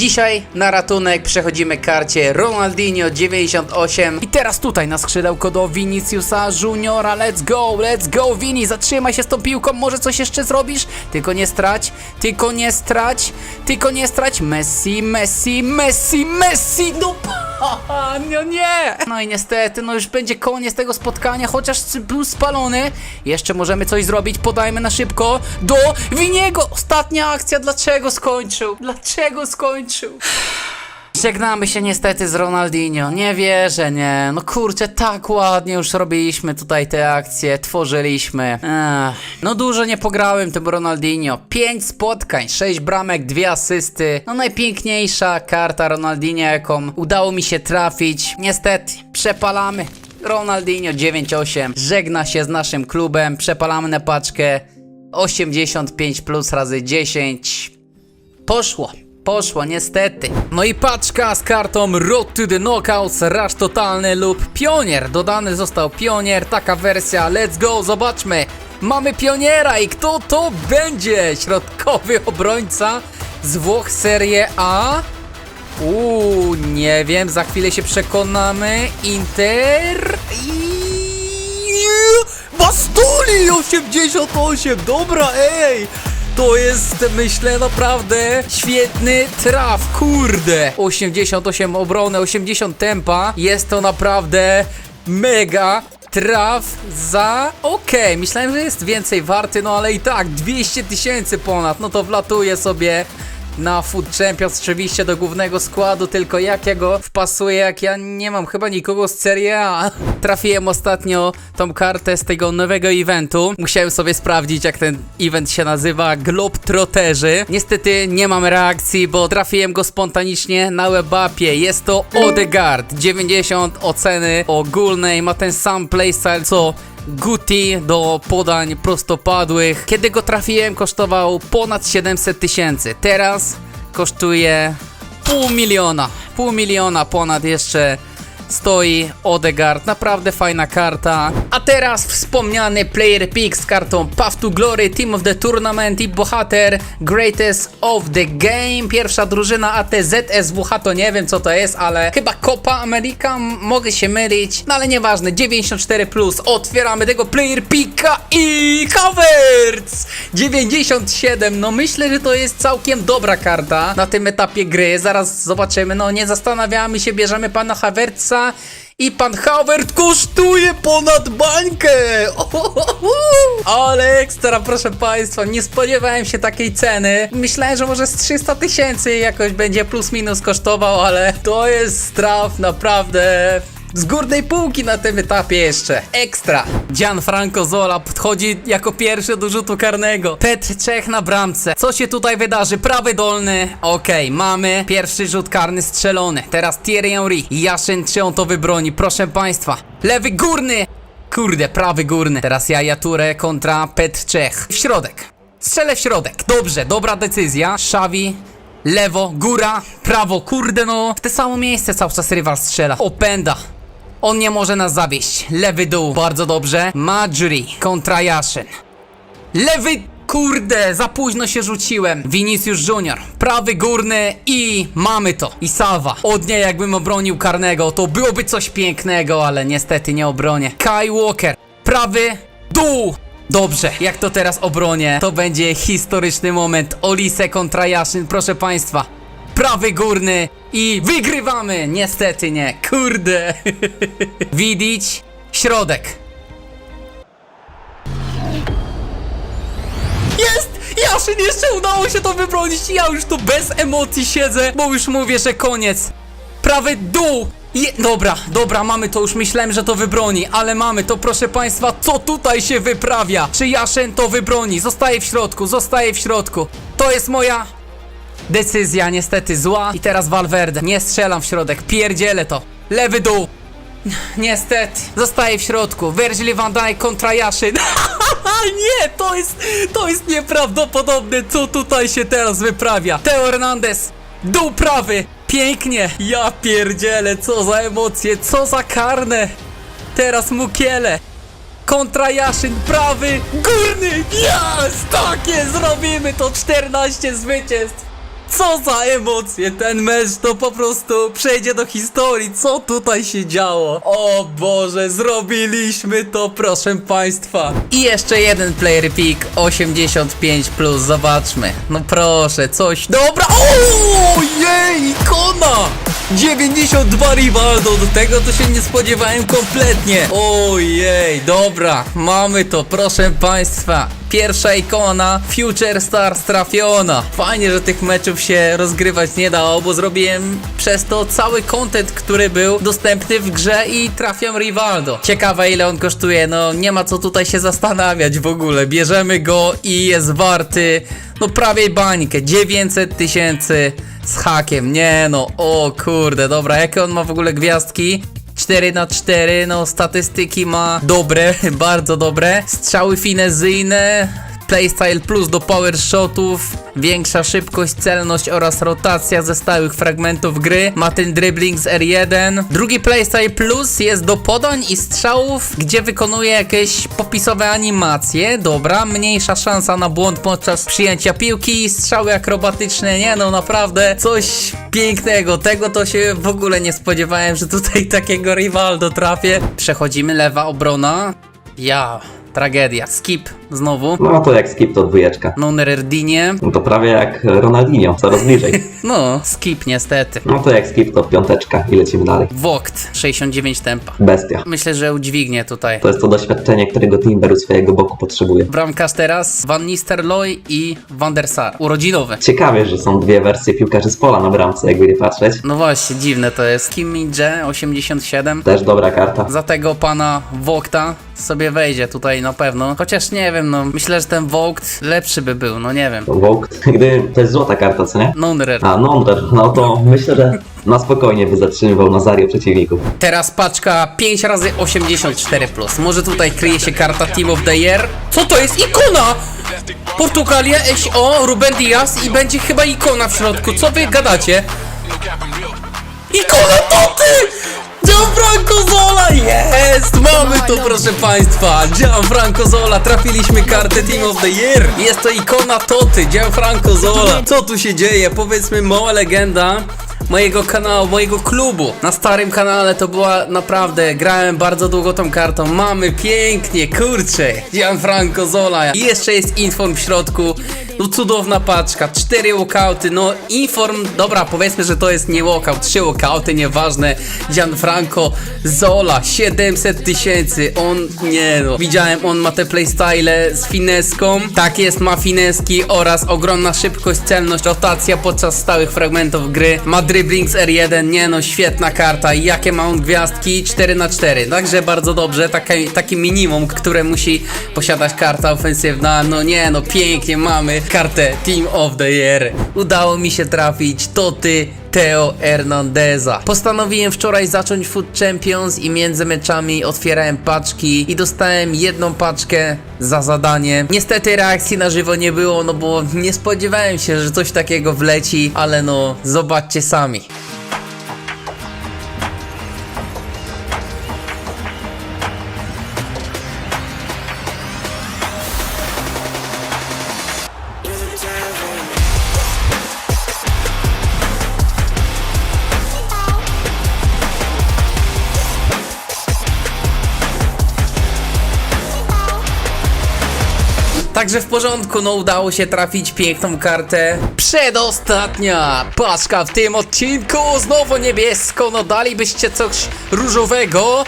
Dzisiaj na ratunek przechodzimy karcie Ronaldinho 98 i teraz tutaj na skrzydełko do Viniciusa Juniora, let's go, let's go Vini, zatrzymaj się z tą piłką, może coś jeszcze zrobisz? Tylko nie strać, tylko nie strać, tylko nie strać, Messi, Messi, Messi, Messi, no no nie! No i niestety, no już będzie koniec tego spotkania, chociaż był spalony. Jeszcze możemy coś zrobić, podajmy na szybko do Winiego! Ostatnia akcja, dlaczego skończył? Dlaczego skończył? Żegnamy się niestety z Ronaldinho. Nie wierzę, nie. No kurczę, tak ładnie już robiliśmy tutaj te akcje, tworzyliśmy. Ech. No dużo nie pograłem tym Ronaldinho. 5 spotkań, 6 bramek, 2 asysty. No najpiękniejsza karta Ronaldinho, jaką udało mi się trafić. Niestety, przepalamy. Ronaldinho 9-8 żegna się z naszym klubem. Przepalamy na paczkę 85 plus razy 10. Poszło. Poszło, niestety. No i paczka z kartą Road to the Knockouts, Rush Totalny lub Pionier. Dodany został Pionier, taka wersja. Let's go, zobaczmy. Mamy Pioniera i kto to będzie? Środkowy obrońca z Włoch Serie A? Uuu, nie wiem, za chwilę się przekonamy. Inter i... Bastuli 88, dobra, ej! To jest, myślę, naprawdę świetny traf, kurde! 88 obrony, 80 tempa, jest to naprawdę mega traf za... Okej, myślałem, że jest więcej warty, no ale i tak, 200 tysięcy ponad, no to wlatuje sobie na Food Champions oczywiście do głównego składu, tylko jak ja go wpasuję, jak ja nie mam chyba nikogo z Serie A. Trafiłem ostatnio tą kartę z tego nowego eventu. Musiałem sobie sprawdzić, jak ten event się nazywa, Globetrotterzy. Niestety nie mam reakcji, bo trafiłem go spontanicznie na webapie. Jest to Odegaard, 90 oceny ogólnej, ma ten sam playstyle co Guti do podań prostopadłych. Kiedy go trafiłem, kosztował ponad 700 tysięcy. Teraz kosztuje pół miliona. Pół miliona ponad jeszcze stoi Odegaard. Naprawdę fajna karta. A teraz wspomniany player pick z kartą Path to Glory, Team of the Tournament i bohater Greatest of the Game. Pierwsza drużyna ATZSWH to nie wiem co to jest, ale chyba Copa America, mogę się mylić, no ale nieważne, 94 plus, otwieramy tego player picka i Havertz! 97, no myślę, że to jest całkiem dobra karta na tym etapie gry, zaraz zobaczymy, no nie zastanawiamy się, bierzemy pana Havertza i pan Howard kosztuje ponad bańkę! Ale ekstra, proszę państwa, nie spodziewałem się takiej ceny. Myślałem, że może z 300 tysięcy jakoś będzie plus minus kosztował, ale to jest straf naprawdę z górnej półki na tym etapie jeszcze. Ekstra. Gianfranco Zola podchodzi jako pierwszy do rzutu karnego. Petr Czech na bramce. Co się tutaj wydarzy? Prawy dolny. Okej, mamy pierwszy rzut karny strzelony. Teraz Thierry Henry. Jaszyn, czy on to wybroni? Proszę państwa. Lewy górny. Kurde, prawy górny. Teraz Jaja Ture kontra Petr Czech. W środek. Strzelę w środek. Dobrze, dobra decyzja. Szawi. Lewo, góra, prawo, kurde no W te samo miejsce cały czas rywal strzela Openda On nie może nas zawieść. Lewy dół, bardzo dobrze. Majri kontra Jaszyn Lewy, kurde, za późno się rzuciłem. Vinicius Junior, prawy górny i mamy to. I Salva, od niej jakbym obronił karnego To byłoby coś pięknego, ale niestety nie obronię. Kai Walker, prawy dół. Dobrze, jak to teraz obronię, to będzie historyczny moment. Olise kontra Jaszyn, proszę państwa. Prawy górny i wygrywamy! Niestety nie, kurde. Widzieć, środek. Jest! Jaszyn, jeszcze udało się to wybronić. Ja już tu bez emocji siedzę, bo już mówię, że koniec. Prawy dół! Dobra, dobra, mamy to, już myślałem, że to wybroni, ale mamy to, proszę państwa, co tutaj się wyprawia? Czy Jaszen to wybroni? Zostaje w środku, zostaje w środku. To jest moja decyzja, niestety zła. I teraz Valverde, nie strzelam w środek, pierdzielę to. Lewy dół. Niestety, zostaje w środku. Virgil van Dijk kontra Jaszyn. nie, to jest, to jest nieprawdopodobne, co tutaj się teraz wyprawia. Teo Hernandez, dół prawy, pięknie. Ja pierdzielę, co za emocje, co za karne. Teraz Mukiele. Kontra Jaszyn, prawy, górny. Jest, tak jest, zrobimy to. 14 zwycięstw Co za emocje, ten mecz to po prostu przejdzie do historii, co tutaj się działo. O Boże, zrobiliśmy to, proszę Państwa. I jeszcze jeden player pick, 85+, plus, zobaczmy. No proszę, coś, dobra, o jej, ikona! 92 Rivaldo, do tego to się nie spodziewałem kompletnie. Ojej, dobra, mamy to, proszę Państwa. Pierwsza ikona Future Stars trafiona. Fajnie, że tych meczów się rozgrywać nie dało, bo zrobiłem przez to cały content, który był dostępny w grze i trafiam Rivaldo. Ciekawe ile on kosztuje, no nie ma co tutaj się zastanawiać w ogóle. Bierzemy go i jest warty, no prawie bańkę, 900 tysięcy z hakiem. Nie no, o kurde, dobra, jakie on ma w ogóle gwiazdki? 4 na 4 no statystyki ma dobre, bardzo dobre. Strzały finezyjne, playstyle plus do power shotów, większa szybkość, celność oraz rotacja ze stałych fragmentów gry. Ma ten dribbling z R1. Drugi playstyle plus jest do podań i strzałów, gdzie wykonuje jakieś popisowe animacje. Dobra, mniejsza szansa na błąd podczas przyjęcia piłki, strzały akrobatyczne, nie no naprawdę coś pięknego. Tego to się w ogóle nie spodziewałem, że tutaj takiego Rivaldo trafię. Przechodzimy, lewa obrona. Ja, tragedia. Skip znowu. No to jak skip to dwójeczka. Nonerdinie. No to prawie jak Ronaldinho, coraz bliżej. No, skip niestety. No to jak skip to piąteczka i lecimy dalej. Vogt, 69 tempa. Bestia. Myślę, że udźwignie tutaj. To jest to doświadczenie, którego Timber u swojego boku potrzebuje. Bramkarz teraz Van Nistelrooy i Van der Sar. Urodzinowy. Ciekawie, że są dwie wersje piłkarzy z pola na bramce, jakby nie patrzeć. No właśnie, dziwne to jest. Kim Min-jae, 87. Też dobra karta. Za tego pana Vogta sobie wejdzie tutaj na pewno. Chociaż nie wiem, no myślę, że ten Vogt lepszy by był, no nie wiem. Vogt, gdy to jest złota karta, co nie? Nonrer. A, Nonder, no to myślę, że na spokojnie by zatrzymywał Nazario przeciwników. Teraz paczka 5 razy 84 plus. Może tutaj kryje się karta Team of the Year. Co to jest? Ikona! Portugalia, SO, Ruben Diaz i będzie chyba ikona w środku. Co wy gadacie? Ikona to ty! Gianfranco Zola! Jest! Mamy to, proszę państwa! Gianfranco Zola! Trafiliśmy kartę Team of the Year! Jest to ikona Toty, Gianfranco Zola! Co tu się dzieje? Powiedzmy, mała legenda mojego kanału, mojego klubu. Na starym kanale to była naprawdę, grałem bardzo długo tą kartą. Mamy pięknie, kurczę. Gianfranco Zola. I jeszcze jest inform w środku. No cudowna paczka, cztery walkouty, no inform, dobra powiedzmy, że to jest nie walkout, trzy walkouty, nieważne Gianfranco Zola, 700 tysięcy, on, nie no widziałem, on ma te playstyle z fineską, tak jest, ma fineski oraz ogromna szybkość, celność, rotacja podczas stałych fragmentów gry, Madryt 4 Brinks R1, nie no, świetna karta. I jakie ma on gwiazdki? 4 na 4 Także bardzo dobrze, takie, takie minimum, które musi posiadać karta ofensywna. No nie no, pięknie mamy kartę Team of the Year. Udało mi się trafić, to ty Teo Hernandeza. Postanowiłem wczoraj zacząć Food Champions i między meczami otwierałem paczki i dostałem jedną paczkę za zadanie. Niestety reakcji na żywo nie było, no bo nie spodziewałem się, że coś takiego wleci, ale no zobaczcie sami. Także w porządku, no udało się trafić piękną kartę. Przedostatnia paczka w tym odcinku, znowu niebiesko, no dalibyście coś różowego.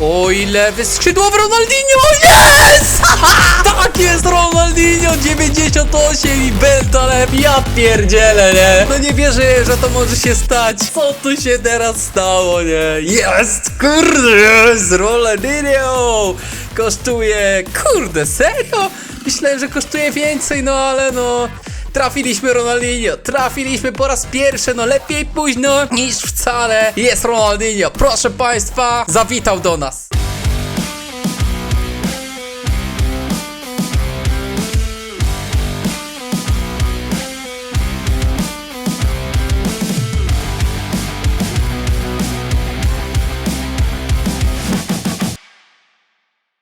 O ile wyskrzydłowy Ronaldinho, jest! tak jest Ronaldinho, 98 i Bentaleb, ja pierdzielę, nie? No nie wierzę, że to może się stać. Co tu się teraz stało, nie? Jest, kurde, jest Ronaldinho! Kosztuje, kurde, serio? Myślałem, że kosztuje więcej, no ale no... Trafiliśmy Ronaldinho, trafiliśmy po raz pierwszy, no lepiej późno niż wcale. Jest Ronaldinho, proszę państwa, zawitał do nas.